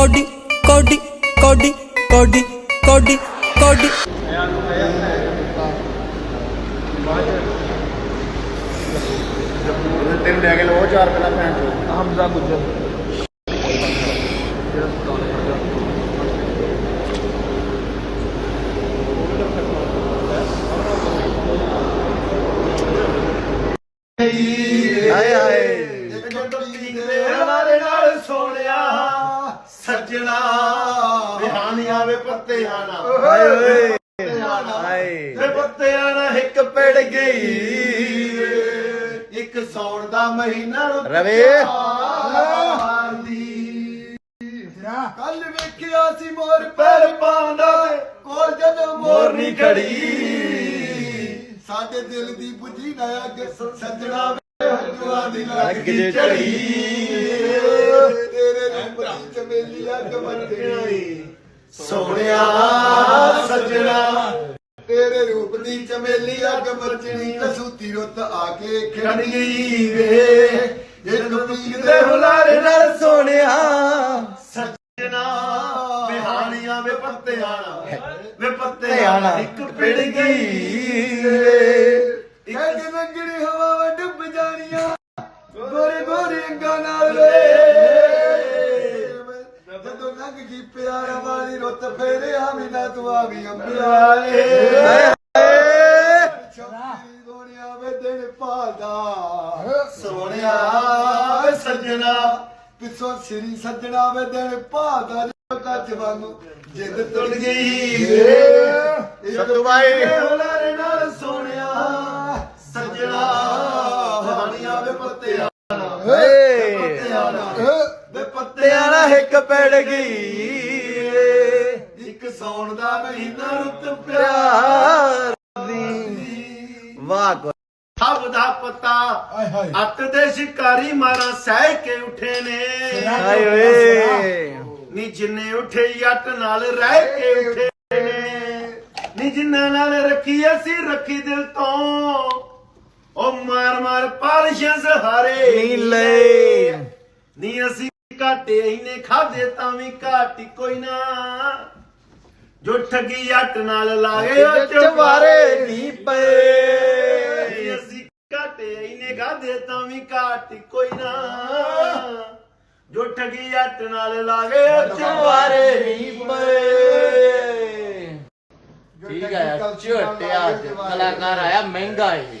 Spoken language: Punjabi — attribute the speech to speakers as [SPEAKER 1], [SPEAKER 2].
[SPEAKER 1] Cody Cody Cody Cody Cody Cody
[SPEAKER 2] ਤੈਨੂੰ ਲੈ ਕੇ ਲਓ ਚਾਰ ਪਹਿਲਾਂ ਭੈਣ ਚੋ
[SPEAKER 3] ਹਮਜ਼ਾ ਗੁੱਜਰ
[SPEAKER 2] ਹਾਏ ਹਾਏ
[SPEAKER 4] ਸੱਜਣਾ। ਬਿਹਾਨੀਆਂ ਵੇ ਪੱਤਿਆਂ ਨਾਲ।
[SPEAKER 2] ਹਾਏ ਓਏ। ਹਾਏ।
[SPEAKER 4] ਵੇ ਪੱਤਿਆਂ ਨਾਲ ਇੱਕ ਪੜ ਗਈ। ਇੱਕ ਸੌਣ ਦਾ ਮਹੀਨਾ
[SPEAKER 2] ਰਵੇ।
[SPEAKER 4] ਕੱਲ ਵੇਖਿਆ ਸੀ ਮੋਰ ਪੈਰ ਪਾਉਂਦਾ ਕੋਲ ਜਦੋਂ ਮੋਰ ਨਹੀਂ ਖੜੀ। ਸਾਡੇ ਦਿਲ ਦੀ ਬੁਝੀ ਨਾ ਅੱਗ ਸੱਜਣਾ ਵੇ ਹੰਝੂਆਂ ਦੀ ਲੱਗ
[SPEAKER 2] ਜੇ
[SPEAKER 4] ਚੜੀ। ਅੱਗ ਮੱਚਣੀ ਸੋਹਣਿਆ ਸੱਜਣਾ। ਤੇਰੇ ਰੂਪ ਦੀ ਚਮੇਲੀ ਅੱਗ ਮਰਚਣੀ ਕਸੂਤੀ ਰੁੱਤ ਆ ਕੇ ਖੜ ਗਈ ਵੇ। ਇੱਕ ਪੀਰ ਦੇ ਹੁਲਾਰੇ ਨਾਲ ਸੋਹਣਿਆ ਸੱਜਣਾ। ਬਿਹਾਨੀਆਂ ਵੇ ਪੱਤਿਆਂ ਨਾਲ ਵੇ ਪੱਤਿਆਂ ਨਾਲ ਇੱਕ ਪਿੜ ਗਈ ਵੇ। ਇੱਕ ਰੰਗਣੀ ਹਵਾ ਡੁੱਬ ਜਾਣੀਆਂ ਗੋਰੇ ਗੋਰੇ ਅੰਗਾਂ ਨਾਲ ਵੇ। ਲੰਘ ਗਈ ਪਿਆਰਾ ਵਾਲੀ ਰੁੱਤ ਫੇਰੇ ਆਵੀ ਨਾ ਤੂੰ ਆਵੀ ਅੰਬਿਆ ਏ ਛੋਟੀ ਗੋਣਿਆ ਵੇ ਦਿਨ ਪਾਦਾ ਸੋਹਣਿਆ ਵੇ ਸੱਜਣਾ ਪਿੱਛੋਂ ਸ੍ਰੀ ਸੱਜਣਾ ਵੇ ਦਿਨ ਪਾਦਾ ਕੱਚ ਵਾਂਗੂ ਜਿੱਦ ਗਈ। ਵੇ। ਹੁਲਾਰੇ ਨਾਲ ਸੋਹਣਿਆ। ਸੱਜਣਾ ਵੇ ਪੱਤਿਆਂ। ਨਾਲ ਵੇ ਪੱਤਿਆਂ ਨਾਲ ਇੱਕ ਪੜ ਗਈ ਇੱਕ ਸੌਣ ਦਾ ਮਹੀਨਾ ਰੁੱਤ ਪਿਆਰ
[SPEAKER 2] ਵਾਹ ਕੋ
[SPEAKER 4] ਸਭ ਦਾ ਪਤਾ ਅੱਤ ਦੇ ਸ਼ਿਕਾਰੀ ਮਾਰਾ ਸਹਿ ਕੇ ਉਠੇ ਨੇ।
[SPEAKER 2] ਹਾਏ ਓਏ।
[SPEAKER 4] ਨੀ ਜਿੰਨੇ ਉਠੇ ਜੱਟ ਨਾਲ ਰਹਿ ਕੇ ਉਠੇ ਨੇ। ਨੀ ਜਿੰਨਾਂ ਨਾਲ ਰੱਖੀ ਅਸੀਂ ਰੱਖੀ ਦਿਲ ਤੋਂ। ਉਹ ਮਾਰ ਮਾਰ ਪਾਲਿਸ਼ਾਂ ਸਹਾਰੇ
[SPEAKER 2] ਨੀਲੇ
[SPEAKER 4] ਨੀ ਅਸੀਂ ਘਾਟੇ ਇਹਨੇ ਖਾਦੇ ਤਾਂ ਵੀ ਘਾਟੀ ਕੋਈ ਨਾ। ਜੋ ਠੱਗੀ ਜੱਟ ਨਾਲ ਲਾਗੇ ਉਹ
[SPEAKER 2] ਚਵਾਰੇ ਨਹੀਂ ਪਏ।
[SPEAKER 4] ਨੀ ਅਸੀਂ ਘਾਟੇ ਇਹਨੇ ਖਾਦੇ ਤਾਂ ਵੀ ਘਾਟੀ ਕੋਈ ਨਾ। ਜੋ ਠੱਗੀ ਜੱਟ ਨਾਲ ਲਾਗੇ ਉਹ ਚਵਾਰੇ ਨਹੀਂ
[SPEAKER 2] ਪਏ। ਠੀਕ ਆ ਯਾਰ ਝੋਟਿਆ ਕਲਾਕਾਰ ਆਇਆ ਮਹਿੰਗਾ ਇਹ।